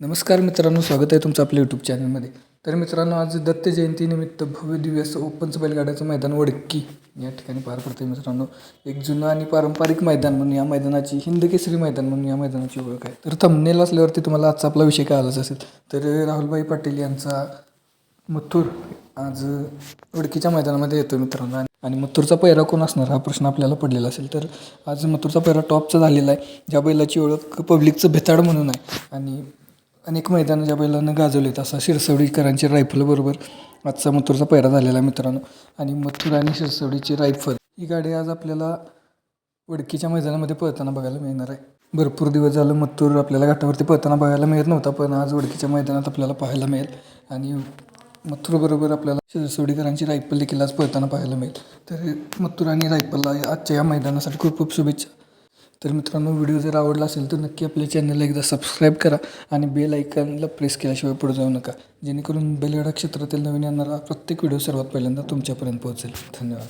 नमस्कार मित्रांनो स्वागत आहे तुमचं आपल्या यूट्यूब चॅनलमध्ये तर मित्रांनो आज दत्त जयंतीनिमित्त भव्य दिव्य असं ओपनचं बैलगाड्याचं मैदान वडकी या ठिकाणी पार पडते मित्रांनो. एक जुनं आणि पारंपरिक मैदान म्हणून या मैदानाची हिंद केसरी मैदान म्हणून या मैदानाची ओळख आहे. तर थंबनेल असल्यावरती तुम्हाला आजचा आपला विषय कळालाच असेल. तर राहुलभाई पाटील यांचा मथुर आज वडकीच्या मैदानामध्ये येतो मित्रांनो. आणि- आणि मथुरचा पैरा कोण असणार? हा प्रश्न आपल्याला पडलेला असेल. तर आज मथुरचा पैरा टॉपचा झालेला आहे. ज्या बैलाची ओळख पब्लिकचं भेताड म्हणून आहे. आणि अनेक मैदानं ज्या बैलांना गाजवलेत असा शिरसवडीकरांची रायफलबरोबर आजचा मथुरचा पैरा झालेला आहे मित्रांनो. आणि मथुर आणि शिरसवडीची रायफल ही गाडी आज आपल्याला वडकीच्या मैदानामध्ये पळताना बघायला मिळणार आहे. भरपूर दिवस झालं मथुर आपल्याला घाटावरती पळताना बघायला मिळत नव्हता पण आज वडकीच्या मैदानात आपल्याला पाहायला मिळेल. आणि मथुरबरोबर आपल्याला शिरसवडीकरांची रायफल देखील आज पळताना पाहायला मिळेल. तर मथुर आणि रायफलला आजच्या या मैदानासाठी खूप खूप शुभेच्छा. तर मित्रांनो व्हिडिओ जर आवडला असेल तर नक्की आपल्या चॅनलला एकदा सबस्क्राईब करा आणि बेल ऐकनला प्रेस केल्याशिवाय पुढे जाऊ नका. जेणेकरून बेलगडा क्षेत्रातील नवीन येणारा प्रत्येक व्हिडिओ सर्वात पहिल्यांदा तुमच्यापर्यंत पोहोचेल. धन्यवाद.